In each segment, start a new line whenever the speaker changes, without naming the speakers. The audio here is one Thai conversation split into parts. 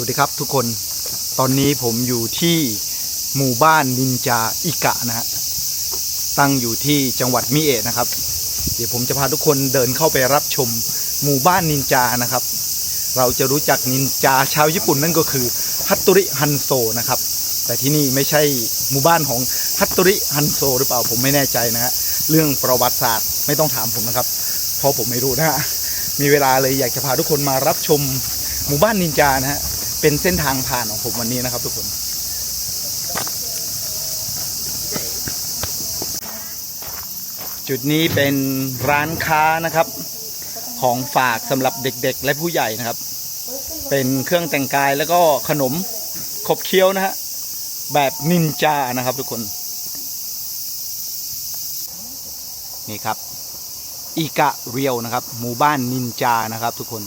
วัสดีครับทุกคนตอนนี้ผมอยู่ที่หมู่บ้านนินจาอิกะนะฮะตั้งอยู่ที่จังหวัดมิเอะนะครับ เดี๋ยวผมจะพาทุกคนเดินเข้าไปรับชมหมู่บ้านนินจานะครับ เราจะรู้จักนินจาชาวญี่ปุ่นนั่นก็คือฮัตโตริฮันโซนะครับ แต่ที่นี่ไม่ใช่หมู่บ้านของฮัตโตริฮันโซหรือเปล่าผมไม่แน่ใจนะฮะเรื่องประวัติศาสตร์ไม่ต้องถามผมนะครับ เพราะผมไม่รู้นะฮะมีเวลาเลยอยากจะพาทุกคนมารับชมหมู่บ้านนินจานะฮะ เป็นเส้นทางผ่านของผมวันนี้นะครับทุกคนจุดนี้เป็นร้านค้านะครับ ของฝากสำหรับเด็กๆ และผู้ใหญ่นะครับ เป็นเครื่องแต่งกายแล้วก็ขนมขบเคี้ยวนะฮะแบบนินจานะครับทุกคน นี่ครับ อีกะเรียวนะครับ หมู่บ้านนินจานะครับทุกคน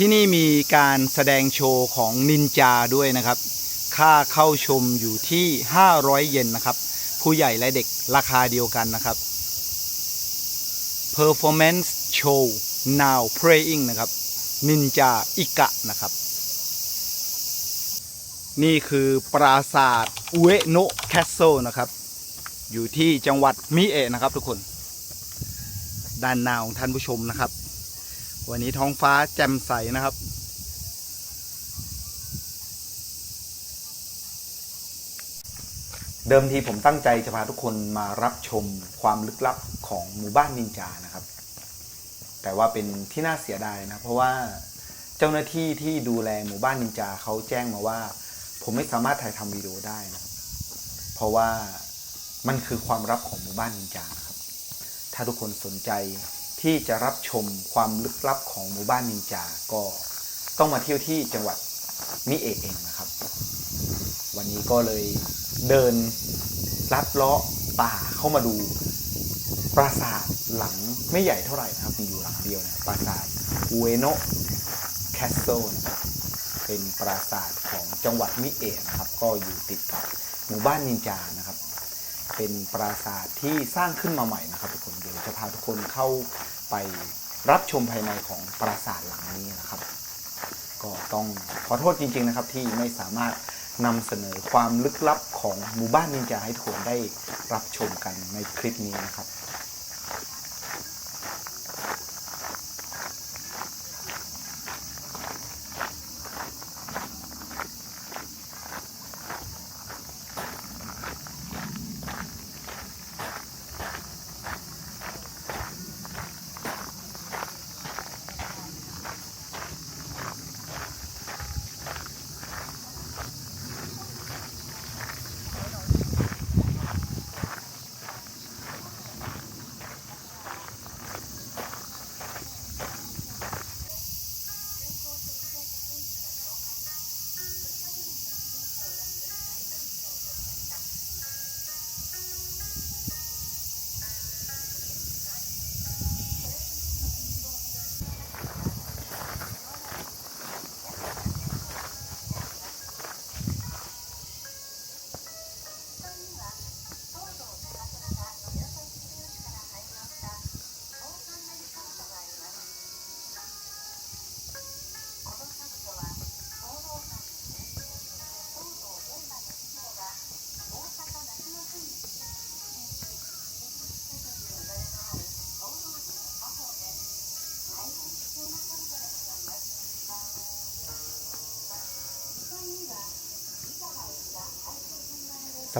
ที่นี่มีการแสดงโชว์ของนินจาด้วยนะครับ ค่าเข้าชมอยู่ที่ 500 เยนนะครับ ผู้ใหญ่และเด็กราคาเดียวกันนะครับ Performance Show Now Praying นะครับ นินจาอิกะนะครับ นี่คือปราสาทอุเอโนะแคสเซิลนะครับ อยู่ที่จังหวัดมิเอะนะครับทุกคน ด้านหน้าของท่านผู้ชมนะครับ วันนี้ท้องฟ้าแจ่มใสนะครับ เดิมทีผมตั้งใจจะพาทุกคนมารับชมความลึกลับของหมู่บ้านนินจานะครับ แต่ว่าเป็นที่น่าเสียดายนะ เพราะว่าเจ้าหน้าที่ที่ดูแลหมู่บ้านนินจาเขาแจ้งมาว่า ผมไม่สามารถถ่ายทำวิดีโอได้นะครับ เพราะว่ามันคือความลับของหมู่บ้านนินจานะครับ ถ้าทุกคนสนใจ ที่จะรับชมความลึกลับของหมู่บ้านนินจา ก็ต้องมาเที่ยวที่จังหวัดมิเอะเองนะครับ วันนี้ก็เลยเดินลัดเลาะป่าเข้ามาดู ปราสาทหลังไม่ใหญ่เท่าไหร่นะครับ มีอยู่หลังเดียวนะปราสาทอุเอโนะแคสเซิลนะครับเป็นปราสาทของจังหวัดมิเอะนะครับ ก็อยู่ติดกับหมู่บ้านนินจานะครับ เป็นปราสาทที่สร้างขึ้นมาใหม่นะครับทุกคนเดี๋ยวจะพาทุกคนเข้าไปรับชมภายในของปราสาทหลังนี้นะครับ ก็ต้องขอโทษจริง ๆนะครับ ที่ไม่สามารถนำเสนอความลึกลับของหมู่บ้านนินจาให้ทุกคนได้รับชมกันในคลิปนี้นะครับ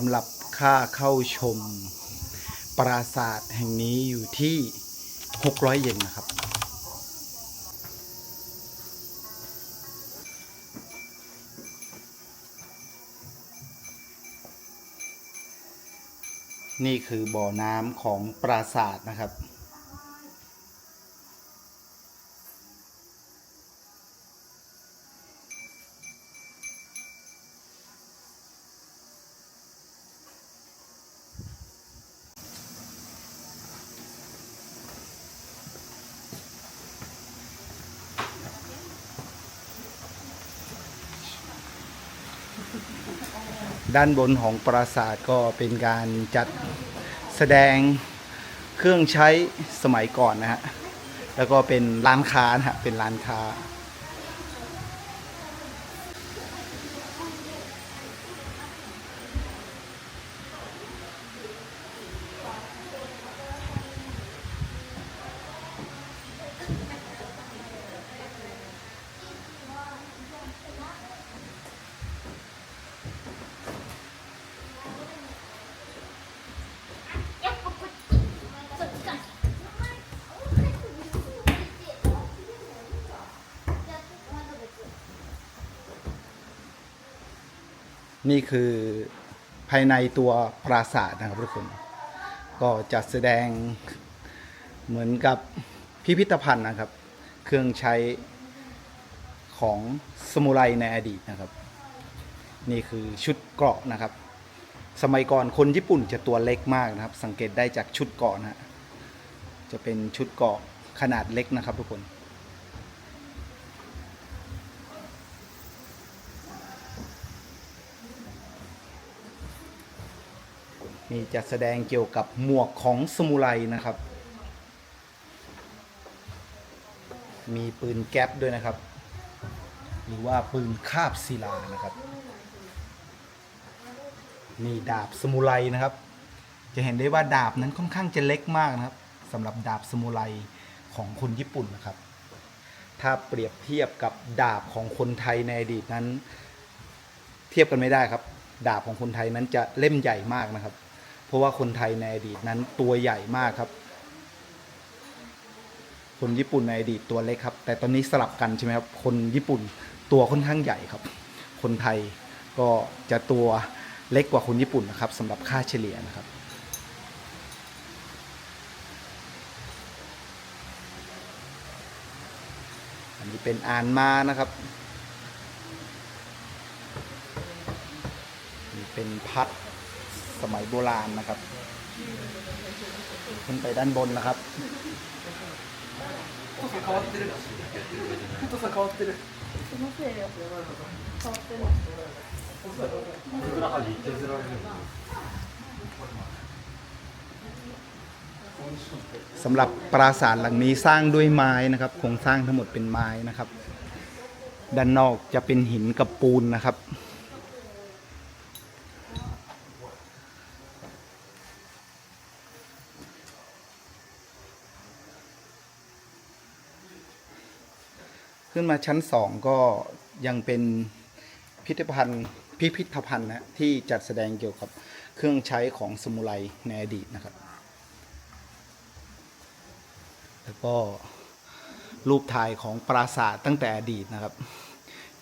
สำหรับค่าเข้าชม ปราสาทแห่งนี้อยู่ที่ 600 เยนนะครับ นี่คือบ่อน้ำของปราสาทนะครับ ด้านบนของปราสาทก็เป็นการจัดแสดงเครื่องใช้สมัยก่อนนะฮะ แล้วก็เป็นร้านค้านะฮะ เป็นร้านค้า นี่คือภายในตัวปราสาทนะครับทุกคน ก็จัดแสดงเหมือนกับพิพิธภัณฑ์นะครับ เครื่องใช้ของสมุไรในอดีตนะครับ นี่คือชุดเกราะนะครับ สมัยก่อนคนญี่ปุ่นจะตัวเล็กมากนะครับ สังเกตได้จากชุดเกราะนะฮะจะเป็นชุดเกราะขนาดเล็กนะครับทุกคน มีจัดแสดงเกี่ยวกับหมวกของสมุไรนะครับ มีปืนแก๊ปด้วยนะครับ หรือว่าปืนคาบศิลานะครับ นี่ดาบสมุไรนะครับ จะเห็นได้ว่าดาบนั้นค่อนข้างจะเล็กมากนะครับสำหรับดาบสมุไรของคนญี่ปุ่นนะครับ ถ้าเปรียบเทียบกับดาบของคนไทยในอดีตนั้น เทียบกันไม่ได้ครับ ดาบของคนไทยนั้นจะเล่มใหญ่มากนะครับ เพราะว่าคนไทยในอดีตนั้นตัวใหญ่มากครับ คนญี่ปุ่นในอดีตตัวเล็กครับ แต่ตอนนี้สลับกันใช่ไหมครับ คนญี่ปุ่นตัวค่อนข้างใหญ่ครับ คนไทยก็จะตัวเล็กกว่าคนญี่ปุ่นนะครับสำหรับค่าเฉลี่ยนะครับอันนี้เป็นอ่านมานะครับนี่เป็นพัด สมัยโบราณนะครับ ขึ้นไปด้านบนนะครับสำหรับปราสาทหลังนี้สร้างด้วยไม้นะครับโครงสร้างทั้งหมดเป็นไม้นะครับ ด้านนอกจะเป็นหินกับปูนนะครับ ขึ้นมาชั้นสองก็ยังเป็นพิพิธภัณฑ์พิพิธภัณฑ์นะที่จัดแสดงเกี่ยวกับเครื่องใช้ของสมุไรในอดีตนะครับ แล้วก็รูปถ่ายของปราสาทตั้งแต่อดีตนะครับ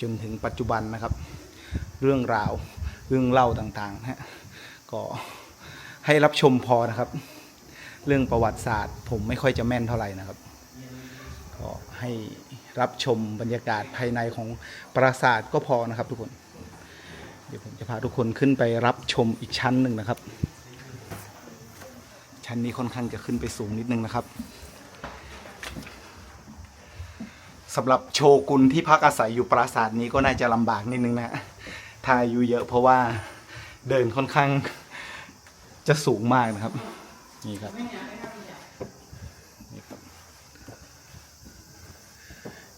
จนถึงปัจจุบันนะครับ เรื่องราวเรื่องเล่าต่างๆนะฮะก็ให้รับชมพอนะครับ เรื่องประวัติศาสตร์ ผมไม่ค่อยจะแม่นเท่าไหร่นะครับ ก็ให้ รับชมบรรยากาศภายในของปราสาทก็พอนะครับทุกคน เดี๋ยวผมจะพาทุกคนขึ้นไปรับชมอีกชั้นหนึ่งนะครับ ชั้นนี้ค่อนข้างจะขึ้นไปสูงนิดนึงนะครับสำหรับโชกุนที่พักอาศัยอยู่ปราสาทนี้ก็น่าจะลำบากนิดนึงนะถ้าอายุเยอะเพราะว่าเดินค่อนข้างจะสูงมากนะครับ นี่ครับนี่ครับ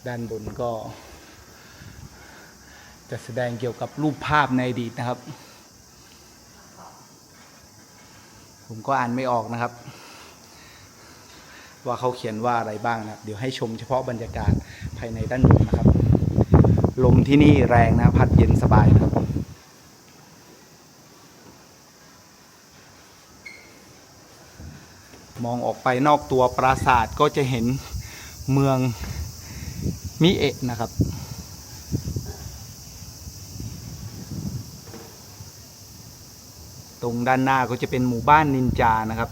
ด้านบนก็ จะแสดงเกี่ยวกับรูปภาพในอดีตนะครับ ผมก็อ่านไม่ออกนะครับ ว่าเขาเขียนว่าอะไรบ้างนะเดี๋ยวให้ชมเฉพาะบรรยากาศภายในด้านบนนะครับ ลมที่นี่แรงนะพัดเย็นสบายนะครับมองออกไปนอกตัวปราสาทก็จะเห็นเมือง มิเอะนะครับ ตรงด้านหน้าก็จะเป็นหมู่บ้านนินจานะครับ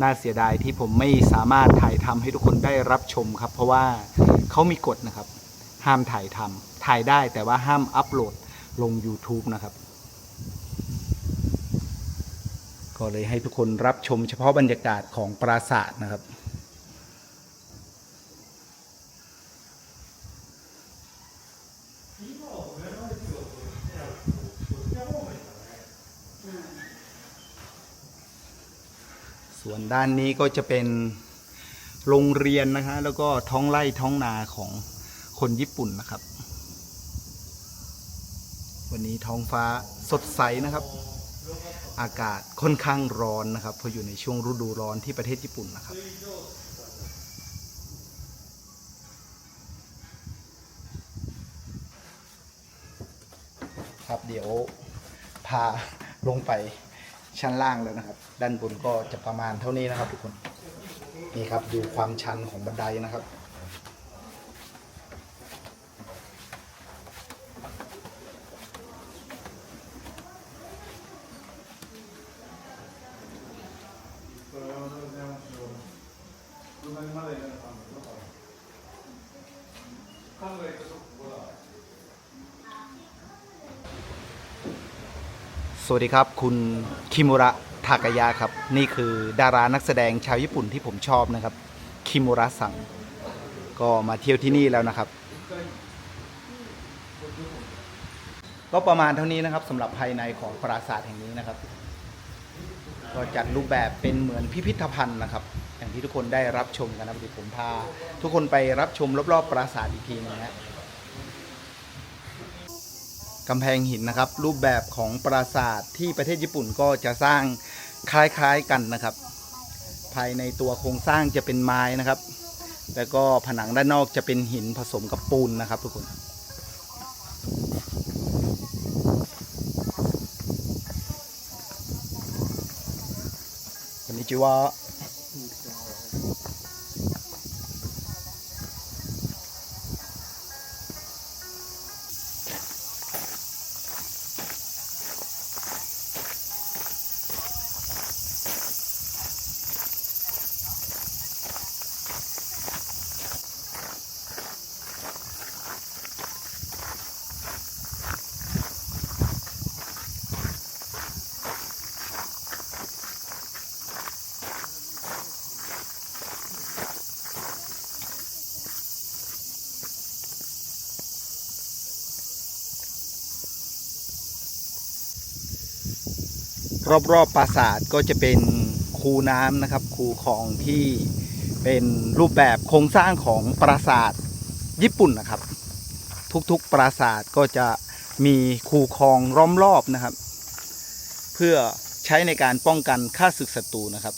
น่าเสียดายที่ผมไม่สามารถถ่ายทำให้ทุกคนได้รับชมครับ เพราะว่าเขามีกฎนะครับ ห้ามถ่ายทำถ่ายได้แต่ว่าห้ามอัปโหลดลง YouTube นะครับ ก็เลยให้ทุกคนรับชมเฉพาะบรรยากาศของปราสาทนะครับ ส่วนด้านนี้ก็จะเป็นโรงเรียนนะฮะแล้วก็ท้องไร่ท้องนาของคนญี่ปุ่นนะครับ วันนี้ท้องฟ้าสดใสนะครับ อากาศค่อนข้างร้อนนะครับเพราะอยู่ในช่วงฤดูร้อนที่ประเทศญี่ปุ่นนะครับครับเดี๋ยวพาลงไป ชั้นล่างแล้วนะครับ ด้านบนก็จะประมาณเท่านี้นะครับทุกคน นี่ครับดูความชันของบันไดนะครับ สวัสดีครับ คุณคิมุระทากายะครับ นี่คือดารานักแสดงชาวญี่ปุ่นที่ผมชอบนะครับ คิมุระสัง ก็มาเที่ยวที่นี่แล้วนะครับ ก็ประมาณเท่านี้นะครับสำหรับภายในของปราสาทแห่งนี้นะครับ ก็จัดรูปแบบเป็นเหมือนพิพิธภัณฑ์นะครับ อย่างที่ทุกคนได้รับชมกันนะครับผมพาทุกคนไปรับชมรอบๆปราสาทอีกทีนึงนะ กำแพงหินนะครับ รูปแบบของปราสาทที่ประเทศญี่ปุ่นก็จะสร้างคล้ายๆกันนะครับ ภายในตัวโครงสร้างจะเป็นไม้นะครับ แล้วก็ผนังด้านนอกจะเป็นหินผสมกับปูนนะครับ ทุกคนこんにちは รอบๆปราสาทก็จะเป็นคูน้ำนะครับ คูคลองที่เป็นรูปแบบโครงสร้างของปราสาทญี่ปุ่นนะครับ ทุกๆปราสาทก็จะมีคูคลองล้อมรอบนะครับ เพื่อใช้ในการป้องกันฆ่าศึกศัตรูนะครับ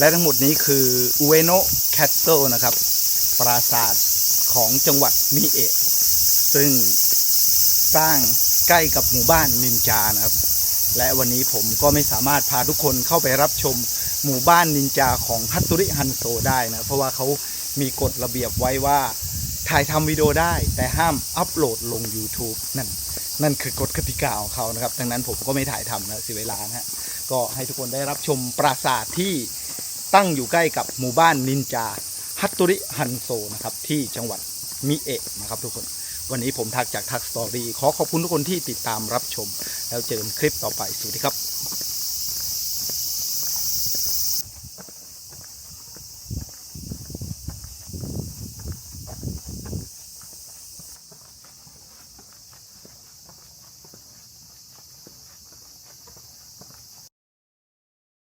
และทั้งหมดนี้คืออุเอโนะแคสเซิลนะครับ ปราสาทของจังหวัดมิเอะซึ่งสร้างใกล้กับหมู่บ้านนินจานะครับ และวันนี้ผมก็ไม่สามารถพาทุกคนเข้าไปรับชมหมู่บ้านนินจาของฮัตตุริฮันโซได้นะ เพราะว่าเขามีกฎระเบียบไว้ว่าถ่ายทำวิดีโอได้ แต่ห้ามอัปโหลดลง YouTube นั่นนั่นคือกฎกติกาของเขานะครับ ดังนั้นผมก็ไม่ถ่ายทำนะเสียเวลานะฮะก็ให้ทุกคนได้รับชมปราสาทที่ ตั้งอยู่ใกล้กับหมู่บ้านนินจาฮัตตุริฮันโซนะครับที่จังหวัดมิเอะนะครับทุกคนวันนี้ผมทักจากทักสตอรี่ขอขอบคุณทุกคนที่ติดตามรับชม แล้วเจอกันคลิปต่อไปสวัสดีครับ